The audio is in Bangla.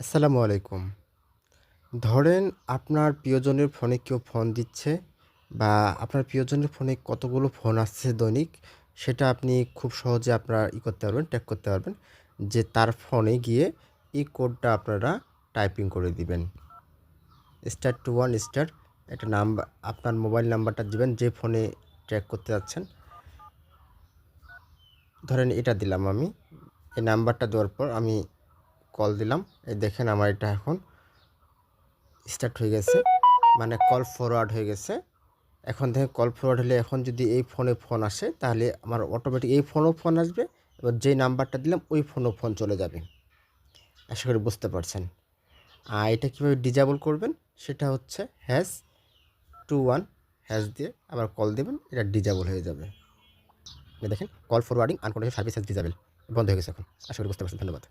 আসসালামু আলাইকুম। ধরেন আপনার প্রিয়জনের ফোনে কেউ ফোন দিচ্ছে বা আপনার প্রিয়জনের ফোনে কতগুলো ফোন আসছে দৈনিক সেটা আপনি খুব সহজে আপনারা ই করতে পারবেন, ট্র্যাক করতে পারবেন। যে তার ফোনে গিয়ে এই কোডটা আপনারা টাইপিং করে দিবেন। স্টার টু ওয়ান স্টার একটা নাম্বার আপনার মোবাইল নাম্বারটা দিবেন যে ফোনে ট্র্যাক করতে যাচ্ছেন। ধরেন এটা দিলাম আমি। এই নাম্বারটা দেওয়ার পর আমি কল দিলাম। এই দেখেন আমার এটা এখন স্টার্ট হয়ে গেছে। মানে কল ফরওয়ার্ড হয়ে গেছে। এখন দেখেন কল ফরওয়ার্ড হলে এখন যদি এই ফোনে ফোন আসে, তাহলে আমার অটোমেটিক এই ফোনও ফোন আসবে। এবার যেই নাম্বারটা দিলাম, ওই ফোনও ফোন চলে যাবে। আশা করি বুঝতে পারছেন। আর এটা কীভাবে ডিজেবল করবেন সেটা হচ্ছে হ্যাশ টু ওয়ান হ্যাশ দিয়ে আবার কল দেবেন, এটা ডিজেবল হয়ে যাবে। দেখেন call forwarding unconditional service has disable বন্ধ হয়ে গেছে এখন। আশা করি বুঝতে পারছেন। ধন্যবাদ।